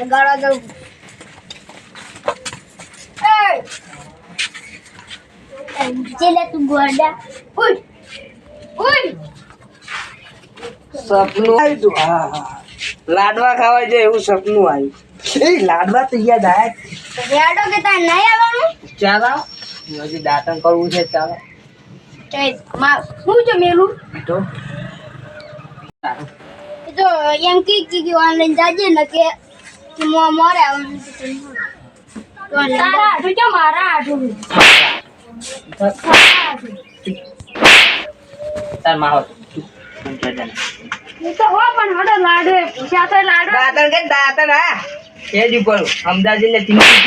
લગાડવા દઉં. એય! ચેલે તું ગોડા. ઉઠ! ઉઠ! સપનું આવ્યું તું હા. લાડવા ખાવા જાય એવું સપનું આવ્યું એ લાડવા તો યાદ આયા રેડો કે તાર નહીં આવવાનું? ચાલો. હજી દાંતણ કરવું છે ચાલો. હું જો મેલું? તો? તો એમ કી કે ઓનલાઈન જાજે ને કે કે મો મોરે આવવાનું તો તારા આઠું કે મારા આઠું તાર માહો તું હો પણ હડો લાડુ પૂછ્યા તો લાડુ. દાંતણ કે દાંતણ હા. એ જ ઉપર અમદાવાદ ને ટીંકી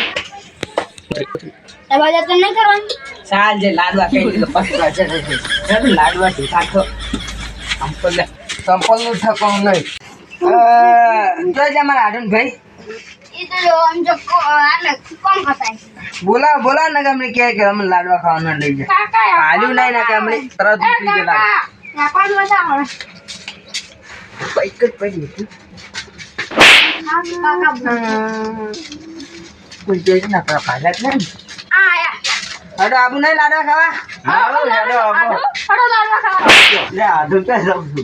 તમારે તો નહીં કરવાનું. ચાલ જે લાડવા કઈ દીધો પછી લાડવા થો સંપલ લે. સંપલનું થકો નહીં. જો છે અમારા આડન ભાઈ તો જો જો. બોલા બોલા ને કે અમને કે કે અમે લાડવા ખાવાના લઈ જાય હાલ્યું નહીં ને કે અમને તરત ઉતરી ગયેલા. પૈક જ પડી હતી. કોઈ જોઈ ના પેલા પાછા જ નહીં હડો આબુ નહીં લાડવા ખાવા? હડો લાડવા ખાવા. લે આધુ કે સમજુ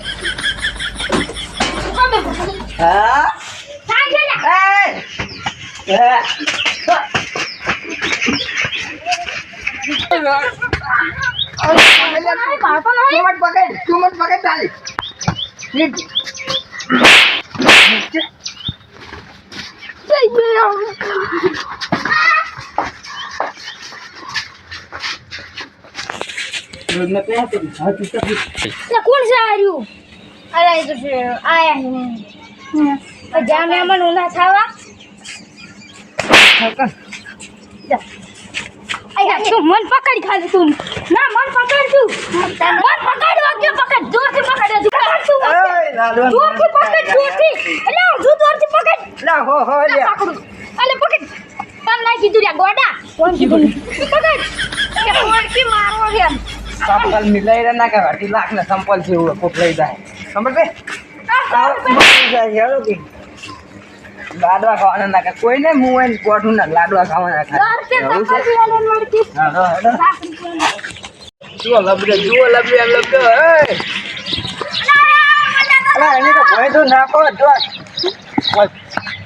કોણ સારું અરે આયા જા મહેમાન ઉના ખાવા અయ్యా તું મન પકડ ખાલી તું. ના મન પકડ તું. મન પકડ વાગ્યો પકડ. જોરથી પકડ પકડ તું જોરથી પકડ જોરથી. એટલે હજુ જોરથી પકડ. લા હો હો લે. પકડું. અલે પકડ. તમ ના કીધું રે ગોડા. કોણ કીધું? પકડ કે કોણથી મારો હે સંપલ મિલાઈ રે ના કે લાખ ને સંપલ છે કોક લઈ જાય. સમજ લાડવા ખાવાના નાખે કે કોઈ ને મું એને કોઠું ના લાડવા ખાવાના હા હા જુઓ લબડે જુઓ લબડે લબડે એ એને તો ભય તો નાખો જો.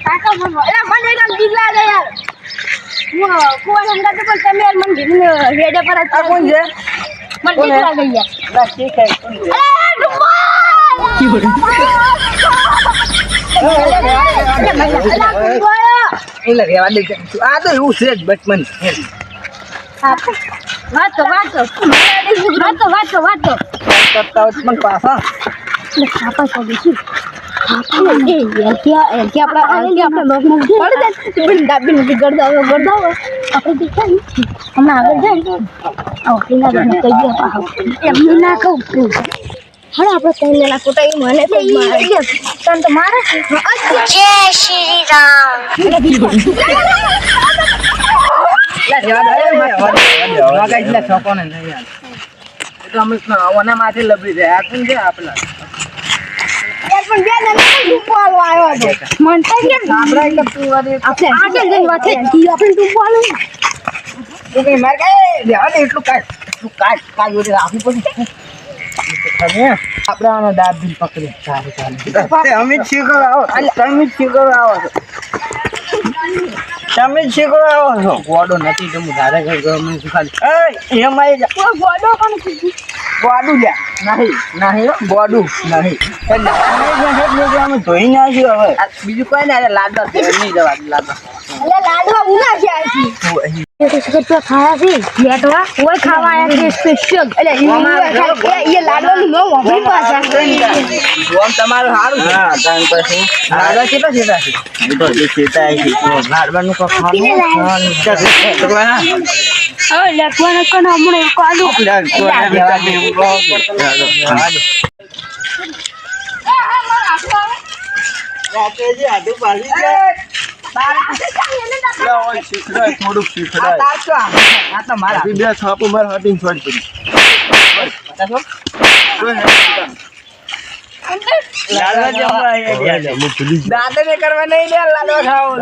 કાકા મને એલા મને દે યાર. હું કુવા સંગા તો તમે યાર મને દીકને હેડે પર આ કોણ છે? મને કોણ ગઈ યાર. બસ ઠીક હે કોણ છે અરે ડુબા એટલે આ તો એવું છે જ બચપન વાતો વાતો વાતો વાતો વાતો કરતા પણ પાછા ખાપા કહું છે હમણાં આગળ જાય એમને ના કહું હા આપણે ત્રણ જણા ખોટા એ મને તો મારે. તને તો મારે જય શ્રી રામ. એટલે દે, મત. એટલે ને નહીં યાર. એ તો અમે ઓના માથે લબડી જાય. આ કોણ છે આપણા પણ બે જણા ડૂબો આવ્યો મન આપણા એટલે તું આપણે આગળ વાત થઈ? આપણે ડૂબો આવ્યો તું માર દે એટલું એટલું કાઢ કાઢ બધું આપવું પડે. તમે આપણે આનો દાંત બી પકડી સારું સારું તમે શીખો આવો તમે શીખો આવો તમે શીખો આવો છો ગોડો નથી તો હું ધારે ઘર ગમે એ એમાં ગોડો પણ બોડું લ્યા નહીં નહીં હો, નહીં અમે ધોઈ નાખ્યું હવે બીજું કોઈ નહીં જવા એટલે લાડવા ઉના છે આથી ખાયા છે. લેટવા ઓય ખાવા આયા છે સ્પેશિયલ એટલે એ એ લાડવાનું નામ વાપરી પાછા. જોમ તમારું સારું છે. હા તાન પછી. લાડવા કેટલા છેટા છે? એ તો જે ચેતા છે લાડવાનું કોઈ ખાવાનું ખાવાનું. હવે લેટવાને કને હમણે કાઢું થોડુંક આ શીખડાય તાર છો આ? આ તો મારા બે છાપું મારે હાટીને છોડી પડી બતાશો? લાડવા જમવા આવ્યા ગયા. હું ભૂલી ગયો. દાંતે ને કરવા નહીં લે લાડવા ખાવો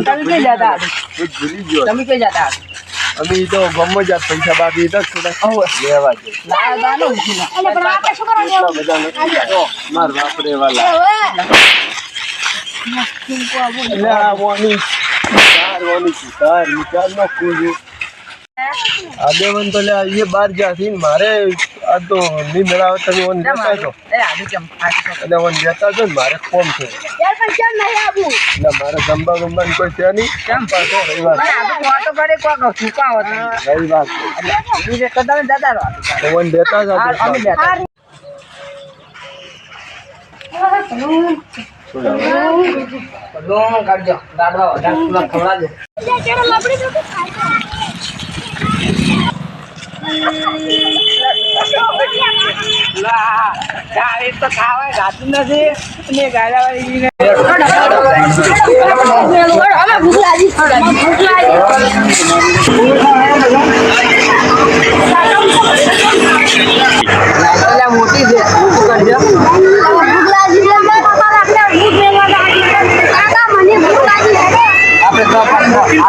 તમે કઈ જતા હું ભૂલી ગયો. તમે કઈ જતા અમે તો ગમો જ પૈસા બાકી હતા લેવા માર વાલા આગેવાન તો લે એ બાર ગયા ને મારે આ તો ની મેળાવે તમે ને મારે. કોમ છે મારે જમવા ગમવાની કોઈ છે નહીં કેમ પાછો રવિવાર રવિવાર જતા બધું કાઢજો લાડવા વધારે ખવડાવજો લા, ગાડી તો ખાવાય ગાતું નથી ને ગાડાવાળી અમે ભૂખ લાગી ભૂખ લાગી પેલા મોટી છે શું કરજો ભૂખ લાગી છે મેં તમારા આપણે ભૂખ લેવા લાગી કાકા મને ભૂખ લાગી છે આપણે તો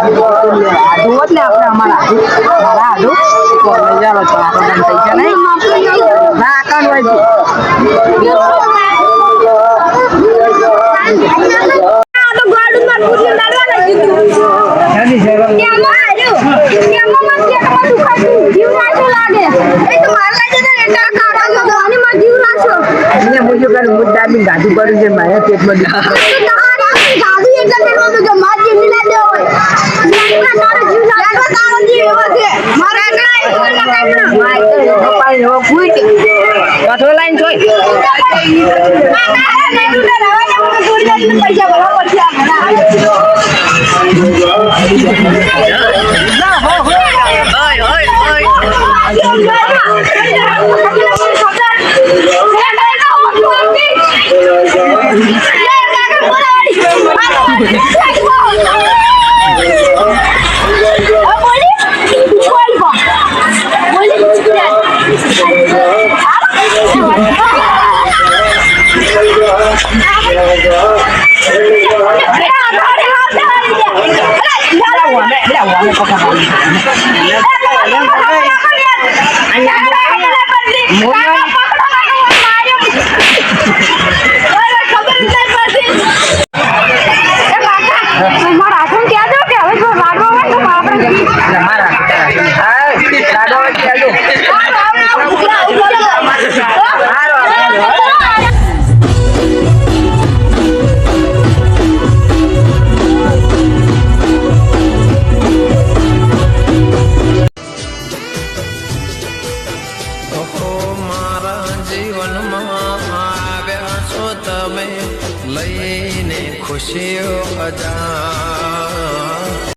આધુ હોત ને આપણે અમારા આધુ મારા આધુ કોલેજ આવે તો આપણે બંધ થઈ જાય નહીં ના અકાઉન્ટ હોય છે. જલ્દી જલ્દી. એને પૂછ્યું કે હું દાબીને ગાધું કરું છે મારા પેટમાં પૂછ. પાછો લાઈન જોઈ. પૈસા ભરવા પડશે મારા